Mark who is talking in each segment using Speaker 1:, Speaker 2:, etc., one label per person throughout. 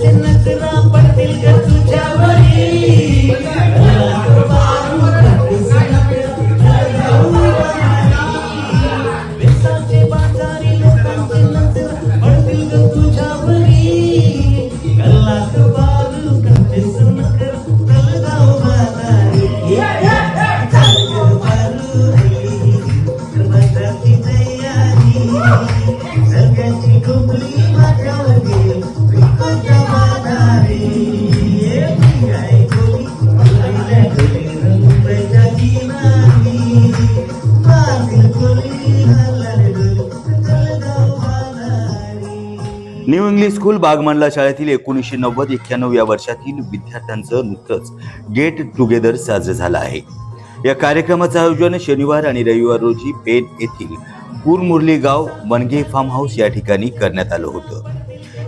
Speaker 1: Gracias. New English school Bagmandla शाळेतील एकोणीसशे नव्वद एक्क्याण्णव या वर्षातील विद्यार्थ्यांचं नुकतंच गेट टुगेदर साजरं झालं आहे. या कार्यक्रमाचं आयोजन शनिवार आणि रविवार रोजी पेन येथील कुरमुरली गाव वनगे फार्म हाऊस या ठिकाणी करण्यात आलं होतं.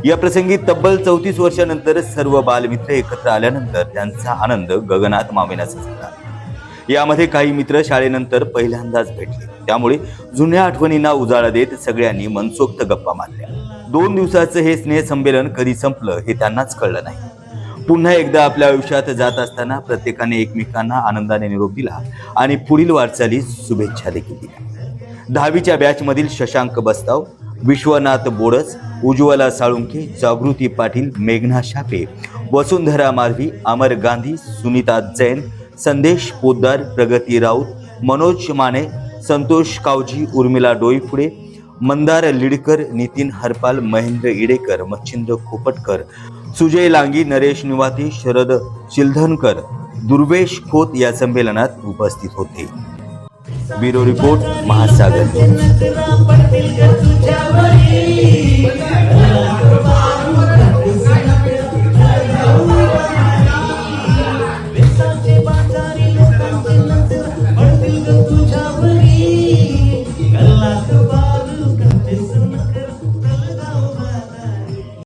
Speaker 1: या प्रसंगी तब्बल चौतीस वर्षानंतर सर्व बालमित्र एकत्र आल्यानंतर त्यांचा आनंद गगनात मावेनाचा झाला यामध्ये काही मित्र शाळेनंतर पहिल्यांदाच भेटले. त्यामुळे जुन्या आठवणींना उजाळा देत सगळ्यांनी मनसोक्त गप्पा मारल्या. दोन दिवसाचं हे स्नेहसंमेलन कधी संपलं हे त्यांनाच कळलं नाही. पुन्हा एकदा आपल्या आयुष्यात जात असताना प्रत्येकाने एकमेकांना आनंदाने निरोप दिला आणि पुढील वाटचाली शुभेच्छा देखील दिल्या. दहावीच्या बॅचमधील शशांक बस्ताव विश्वनाथ बोडस उज्ज्वला साळुंखे जागृती पाटील मेघना शापे वसुंधरा मारवी अमर गांधी सुनीता जैन संदेश पोद्दार प्रगती राऊत मनोज माने संतोष कावजी उर्मिला डोईफुडे मंदार लिडकर नितीन हरपाल महेंद्र इडेकर मच्छिंद्र खोपटकर सुजय लांगी नरेश निवाती शरद शिलधनकर दुर्वेश खोत या संमेलनात उपस्थित होते. ब्युरो रिपोर्ट महासागर.